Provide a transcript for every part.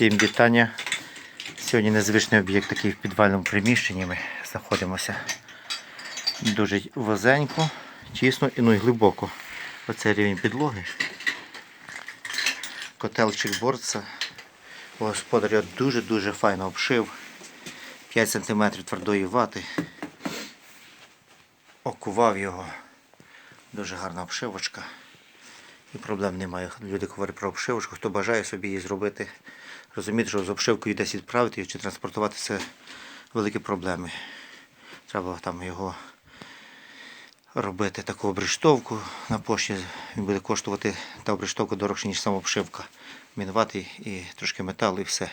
Всім вітання. Сьогодні незвичний об'єкт такий в підвальному приміщенні. Ми знаходимося дуже вузенько, тісно і ну і глибоко. Оце рівень підлоги. Котелчик борца. Господар його дуже-дуже файно обшив. 5 см твердої вати. Окував його. Дуже гарна обшивочка. І проблем немає. Люди говорять про обшивочку. Хто бажає собі її зробити, розуміти, що з обшивкою десь відправити чи транспортувати це великі проблеми. Треба там його робити таку обрештовку на пошті. Він буде коштувати та обрештовка дорожче, ніж сама обшивка. Мінувати і трошки металу і все.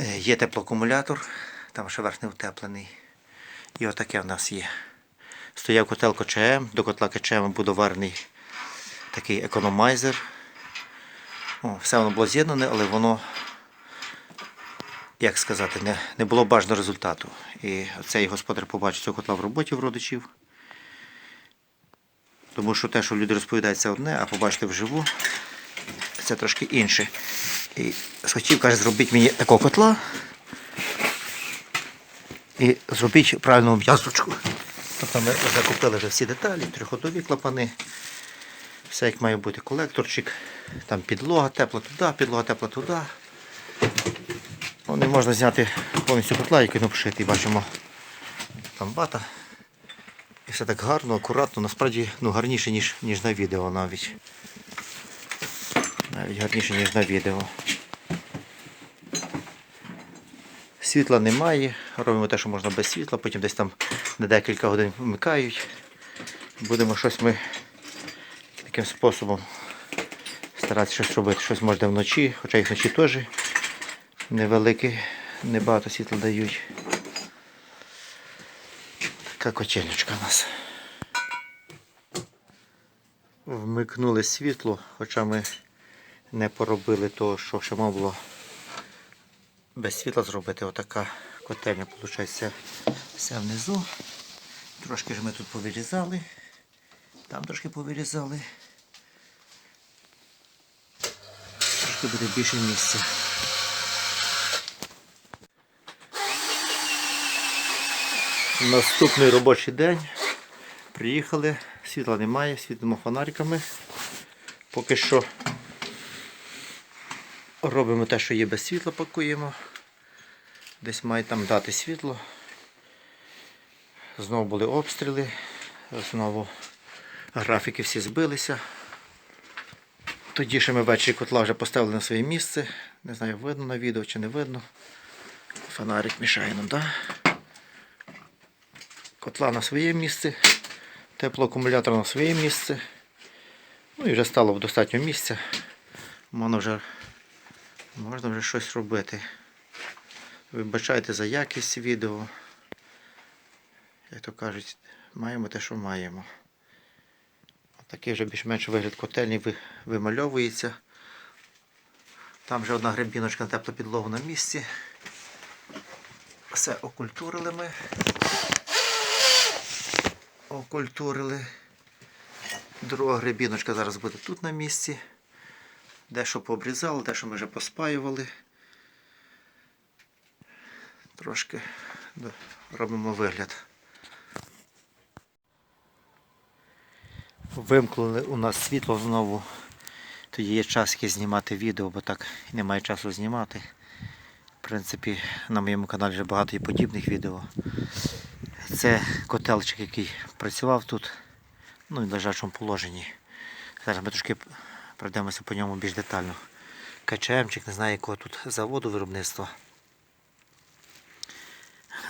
Е, Є теплоакумулятор, там ще верх не утеплений. І отаке в нас є. Стояв котел КЧМ, до котла КЧМ буде варений такий економайзер. О, все воно було з'єднане, але воно, як сказати, не, не було бажаного результату. І цей господар побачив цього котла в роботі в родичів. Тому що те, що люди розповідають, це одне, а побачити вживу, це трошки інше. І схотів, каже, зробіть мені такого котла і зробіть правильну обв'язочку. Тобто ми закупили вже всі деталі, трьохходові клапани. Все як має бути колекторчик, там підлога тепла туди, підлога тепла туди. Ну, не можна зняти повністю котла, який не обшитий. Бачимо там бата. І все так гарно, акуратно, насправді ну, гарніше, ніж, ніж на відео навіть. Навіть гарніше, ніж на відео. Світла немає, робимо те, що можна без світла, потім десь там на декілька годин вмикають. Будемо щось ми таким способом старатися щось робити. Щось можна вночі, хоча їх вночі теж невелике, небагато світла дають. Така котельничка у нас. Вмикнули світло, хоча ми не поробили того, що ще можна було без світла зробити. Отака котельня, виходить, все внизу. Трошки ж ми тут повирізали. Там трошки повирізали. Трошки буде більше місця. Наступний робочий день. Приїхали, світла немає, світимо фонариками. Поки що робимо те, що є без світла, пакуємо. Десь має там дати світло. Знову були обстріли, знову графіки всі збилися. Тоді ще ми ввечері котла вже поставили на своє місце. Не знаю, видно на відео чи не видно. Фонарик мішає нам, так? Котла на своє місце, теплоакумулятор на своє місце. Ну і вже стало достатньо місця. Можна вже, можна вже щось робити. Вибачайте за якість відео. Як то кажуть, маємо те, що маємо. Такий вже більш-менш вигляд котельні вимальовується. Там вже одна гребіночка на теплу підлогу на місці. Все окультурили ми. Окультурили. Друга гребіночка зараз буде тут на місці. Дещо пообрізали, дещо ми вже поспаювали. Трошки робимо вигляд. Вимкнули у нас світло знову. Тоді є час якийсь знімати відео, бо так немає часу знімати. В принципі, на моєму каналі вже багато є подібних відео. Це котелчик, який працював тут, ну і в лежачому положенні. Зараз ми трошки пройдемося по ньому більш детально. КЧМчик, не знаю якого тут заводу виробництва.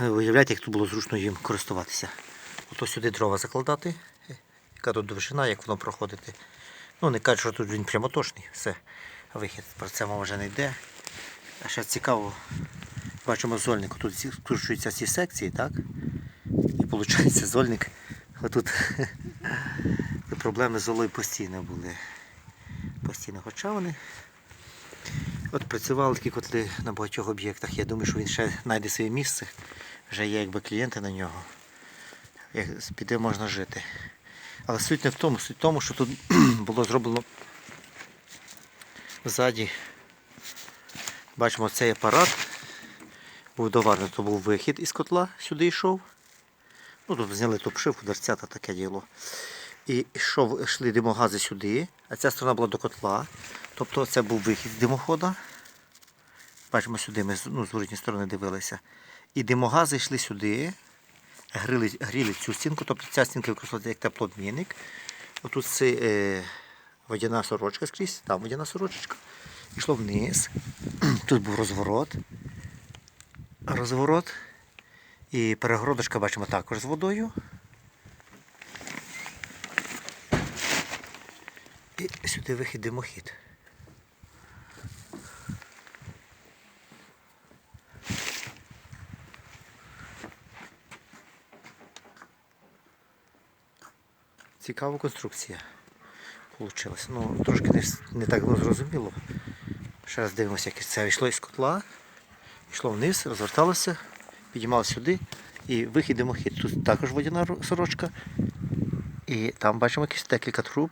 Уявляєте, як тут було зручно їм користуватися. Ото сюди дрова закладати, яка тут довжина, як воно проходити. Ну, не кажуть, що тут він прямотошний, все, вихід. Про це мова вже не йде. А ще цікаво, бачимо зольник, тут скручуються ці секції, так? І виходить зольник. Отут проблеми з золою постійно були. Постійно, хоча вони От працювали такі котли на багатьох об'єктах. Я думаю, що він ще знайде своє місце. Вже є якби клієнти на нього. Як піде можна жити. Але суть не в тому, суть в тому, що тут було зроблено ззаді Бачимо, цей апарат був доварений, то був вихід із котла, сюди йшов. Ну, тут зняли ту дерця та таке діло. І йшов, йшли димогази сюди, а ця сторона була до котла. Тобто це був вихід з димохода. Бачимо, сюди ми ну, з зворотньої сторони дивилися. І димогази йшли сюди, гріли, гріли цю стінку, тобто ця стінка використовується як теплообмінник. Отут це е, водяна сорочка скрізь, там водяна сорочечка. Йшло вниз. Тут був розворот. Розворот. І перегородочка бачимо також з водою. І сюди вихід димохід. Цікава конструкція получилась. Ну, трошки не, не так ну, зрозуміло. Ще раз дивимося, як це йшло із котла, йшло вниз, розверталося, підіймалося сюди і вихід димохід. Тут також водяна сорочка. І там бачимо якісь декілька труб.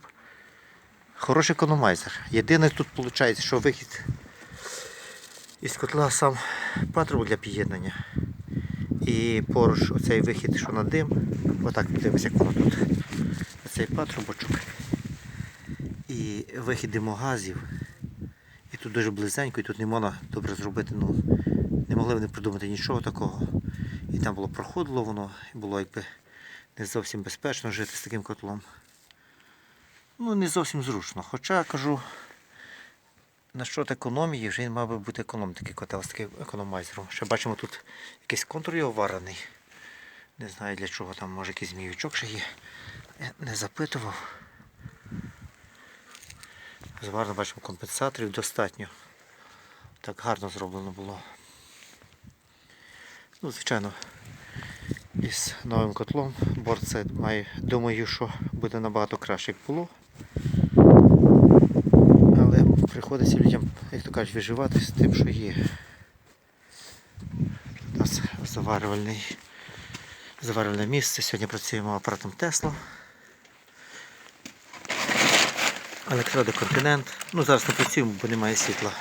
Хороший економайзер. Єдине тут виходить, що вихід із котла сам патрубок для під'єднання. І поруч оцей вихід, що на дим, отак дивимося, як воно тут. Оцей патрубочок. І вихід димогазів. І тут дуже близенько, і тут не можна добре зробити. Ну, не могли вони придумати нічого такого. І там було проходило воно, і було якби не зовсім безпечно жити з таким котлом. Ну, не зовсім зручно. Хоча кажу, на що економії, вже мав би бути економ такий котел з таким економайзером. Ще бачимо тут якийсь контур його варений. Не знаю для чого там, може якийсь зміючок ще є. Не запитував. Зварно бачимо компенсаторів достатньо. Так гарно зроблено було. Ну, звичайно, із новим котлом борт це має, думаю, що буде набагато краще, як було. Але приходиться людям, як то кажуть, виживати з тим, що є. У нас заварювальний, заварювальне місце. Сьогодні працюємо апаратом Тесла. Електродоконтинент. Ну зараз не працюємо, бо немає світла.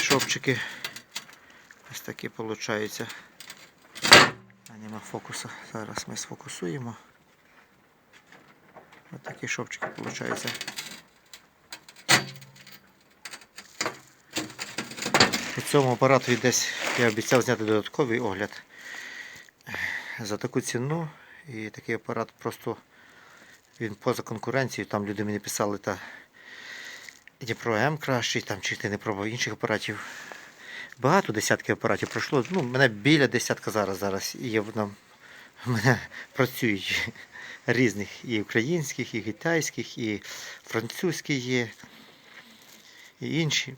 Шовчики. Ось такі виходять. А нема фокуса. Зараз ми сфокусуємо. Ось такі шовчики виходять. По цьому апарату десь я обіцяв зняти додатковий огляд. За таку ціну і такий апарат просто він поза конкуренцією. Там люди мені писали, та Дніпро М кращий, там чи ти не пробував інших апаратів. Багато десятків апаратів пройшло. Ну, мене біля десятка зараз зараз є в нам. Мене працюють різних і українських, і китайських, і французькі є, і інші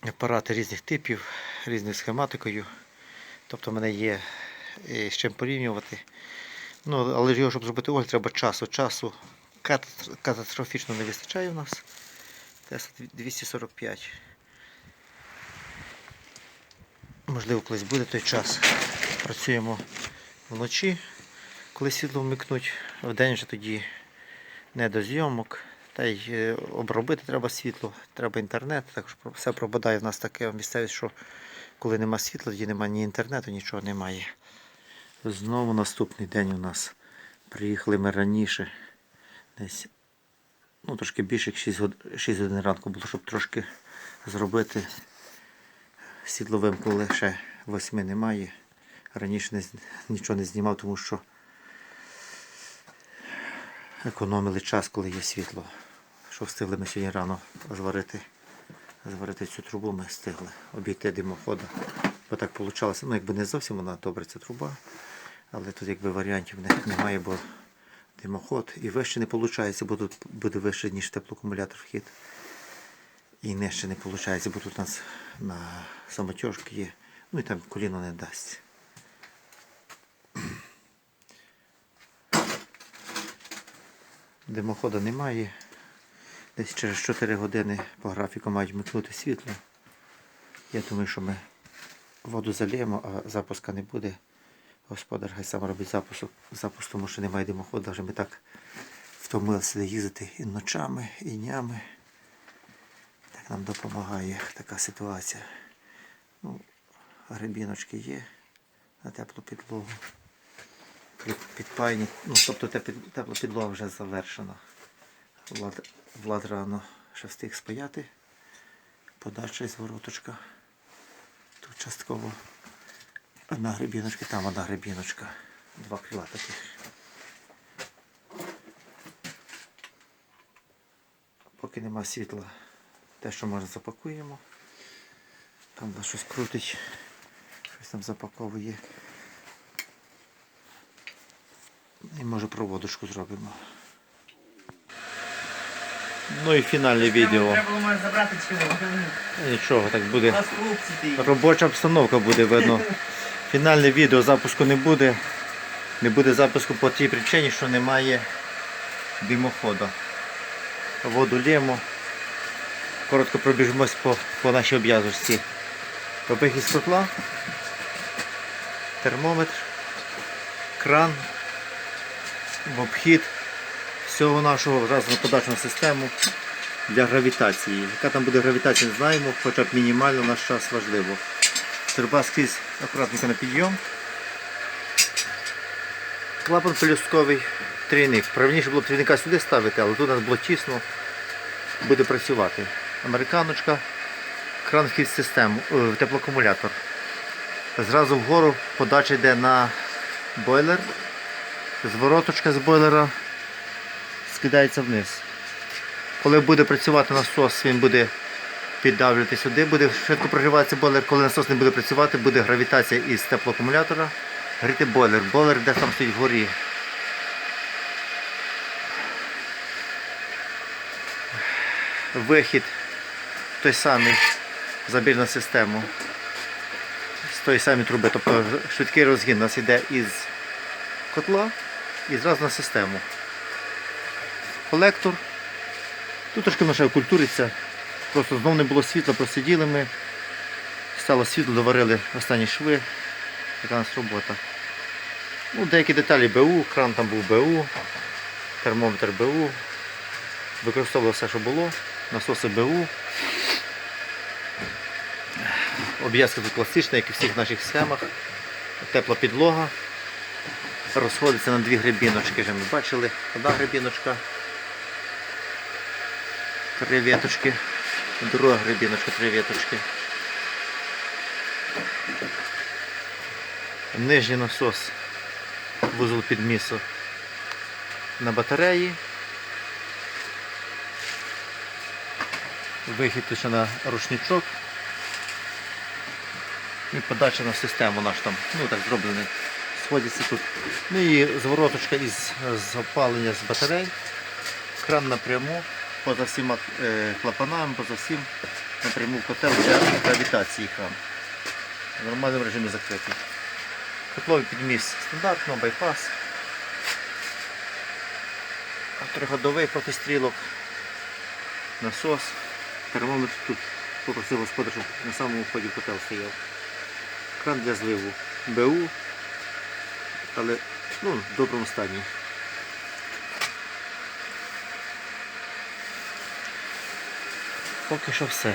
апарати різних типів, різною схематикою. Тобто в мене є е, з чим порівнювати. Ну, але його, щоб зробити огляд, треба часу. Часу катастрофічно не вистачає у нас. Tesla 245. Можливо, колись буде той час. Працюємо вночі, коли світло вмикнуть. Вдень вже тоді не до зйомок. Та й е, обробити треба світло, треба інтернет. Також все пропадає в нас таке місцевість, що коли нема світла, тоді немає ні інтернету, нічого немає. Знову наступний день у нас. Приїхали ми раніше. Десь ну, трошки більше, як 6 годин, 6 годин ранку було, щоб трошки зробити. Світло вимкнули ще 8 немає. Раніше не, нічого не знімав, тому що економили час, коли є світло. Що встигли ми сьогодні рано зварити, зварити цю трубу, ми встигли обійти димохода. Бо так вийшло. Ну, якби не зовсім вона добре ця труба, але тут якби варіантів не- немає, бо димоход і вище не виходить, бо тут буде вище, ніж теплоакумулятор вхід. І нижче не виходить, бо тут у нас на самотяжки є. Ну і там коліно не дасть. Димохода немає. Десь через 4 години по графіку мають вмикнути світло. Я думаю, що ми воду заліємо, а запуска не буде. Господар хай сам робить запуск, запуск тому що немає димоходу. Вже ми так втомилися сюди їздити і ночами, і днями. Так нам допомагає така ситуація. Ну, грибіночки є на теплу підлогу. Під- Підпайні, ну, тобто теп- тепла підлога вже завершена. Влад, Влад рано ще встиг спаяти. Подальша із вороточка. Тут частково одна грибіночка, там одна грибіночка. Два крила таких. Поки нема світла, те, що можна, запакуємо. Там нас щось крутить, щось там запаковує. І може проводочку зробимо. Ну і фінальне відео. Треба було забрати чого. Нічого, так буде. Робоча обстановка буде видно. Фінальне відео запуску не буде. Не буде запуску по тій причині, що немає димоходу. Воду лємо. Коротко пробіжимось по, по нашій об'язочці. Вихід з котла, термометр, кран, в обхід всього нашого газоподачну систему для гравітації. Яка там буде гравітація, не знаємо, хоча б мінімально наш час важливо. Труба скрізь акуратненько на підйом. Клапан пелюстковий трійник. Правильніше було б трійника сюди ставити, але тут у нас було тісно. Буде працювати. Американочка, кран вхід систему, е, теплоакумулятор. Зразу вгору подача йде на бойлер. Звороточка з бойлера скидається вниз. Коли буде працювати насос, він буде піддавлювати сюди, буде швидко прогріватися бойлер. Коли насос не буде працювати, буде гравітація із теплоакумулятора. Гріти бойлер. Бойлер де там стоїть вгорі. Вихід той самий забір на систему. З тої самої труби. Тобто швидкий розгін у нас йде із котла і зразу на систему. Колектор. Тут трошки наша культуриться. Просто знов не було світла, просиділи ми. Стало світло, доварили останні шви. Така у нас робота. Ну, деякі деталі БУ, кран там був БУ, термометр БУ. Використовували все, що було. Насоси БУ. Обв'язка тут пластична, як і в всіх наших схемах. Тепла підлога. Розходиться на дві грибіночки, вже ми бачили. Одна грибіночка. Три веточки. Друга грибіночка, три веточки. Нижній насос, вузол підмісу на батареї. Вихід ще на рушничок. І подача на систему наш там, ну так зроблений. Сходиться тут. Ну і звороточка із запалення з батарей. Кран напряму, поза всіма е, клапанами, поза всім напряму в котел для гравітації кран. В нормальному режимі закритий. Котловий підміс стандартно, байпас. Триходовий проти стрілок. Насос. Термометр тут попросив господар, щоб на самому вході котел стояв. Кран для зливу. БУ. Але ну, в доброму стані. Поки що все.